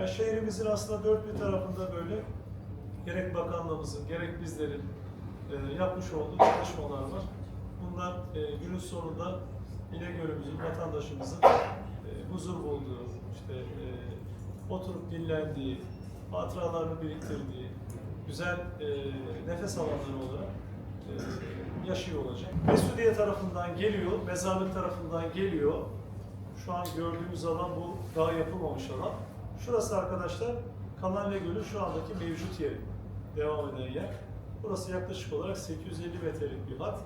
Ya şehrimizin aslında dört bir tarafında böyle gerek bakanlığımızın gerek bizlerin e, yapmış olduğu çalışmalar var. Bunlar e, günün sonunda İnegöl'ümüzün, vatandaşımızın e, huzur bulduğu, işte e, oturup dinlendiği, hatıralarını biriktirdiği, güzel e, nefes alanları olarak e, yaşıyor olacak. Mesudiye tarafından geliyor, mezarlık tarafından geliyor. Şu an gördüğümüz alan bu daha yapılmamış alan. Şurası arkadaşlar Kanalya Gölü şu andaki mevcut yeri. Devam eden yer. Burası yaklaşık olarak 850 metrelik bir hat.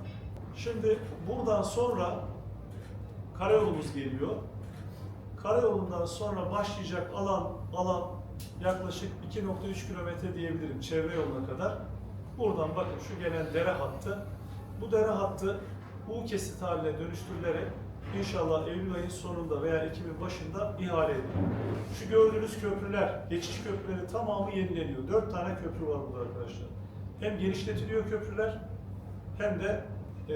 Şimdi buradan sonra karayolumuz geliyor. Karayolundan sonra başlayacak alan alan yaklaşık 2.3 kilometre diyebilirim çevre yoluna kadar. Buradan bakın şu gelen dere hattı. Bu dere hattı U kesit haline dönüştürülerek inşallah Eylül ayın sonunda veya Ekim'in başında ihale ediliyor. Şu gördüğünüz köprüler, geçiş köprüleri tamamı yenileniyor. Dört tane köprü var burada arkadaşlar. Hem genişletiliyor köprüler hem de e,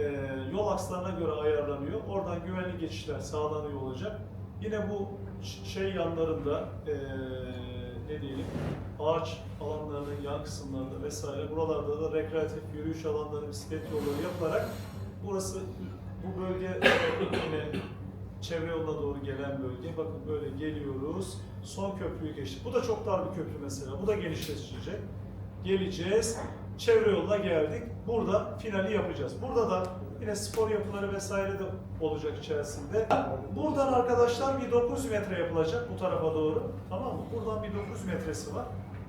yol akslarına göre ayarlanıyor. Oradan güvenli geçişler sağlanıyor olacak. Yine bu şey yanlarında e, ne diyelim ağaç alanlarının yan kısımlarında vesaire buralarda da rekreatif yürüyüş alanları, bisiklet yolları yapılarak burası bu bölge yine çevre yoluna doğru gelen bölge. Bakın böyle geliyoruz. Son köprüyü geçtik. Bu da çok dar bir köprü mesela. Bu da genişletecek. Geleceğiz. Çevre yoluna geldik. Burada finali yapacağız. Burada da yine spor yapıları vesaire de olacak içerisinde. Buradan arkadaşlar bir 9 metre yapılacak bu tarafa doğru. Tamam mı? Buradan bir 9 metresi var.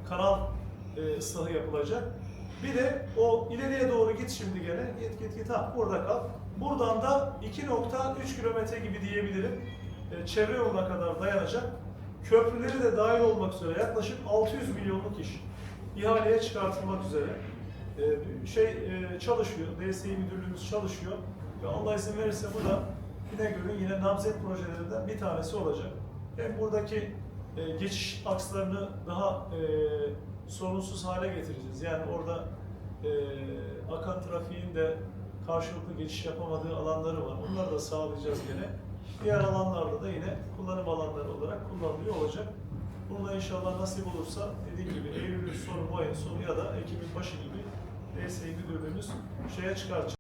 Kanal e, ıslahı yapılacak. Bir de o ileriye doğru git şimdi gene. Git git git. Ha burada kal. Buradan da 2.3 kilometre gibi diyebilirim. E, çevre yoluna kadar dayanacak. Köprüleri de dahil olmak üzere yaklaşık 600 milyonluk iş ihaleye çıkartılmak üzere e, şey e, çalışıyor. DSİ müdürlüğümüz çalışıyor. Ve Allah izin verirse bu da İnegöl'ün yine namzet projelerinden bir tanesi olacak. Hem buradaki e, geçiş akslarını daha e, sorunsuz hale getireceğiz. Yani orada e, akan trafiğin de karşılıklı geçiş yapamadığı alanları var. Onları da sağlayacağız gene. Diğer alanlarda da yine kullanım alanları olarak kullanılıyor olacak. Bunu da inşallah nasip olursa dediğim gibi Eylül'ün sonu, bu ayın sonu ya da Ekim'in başı gibi DSİ müdürlüğümüz şeye çıkartacak.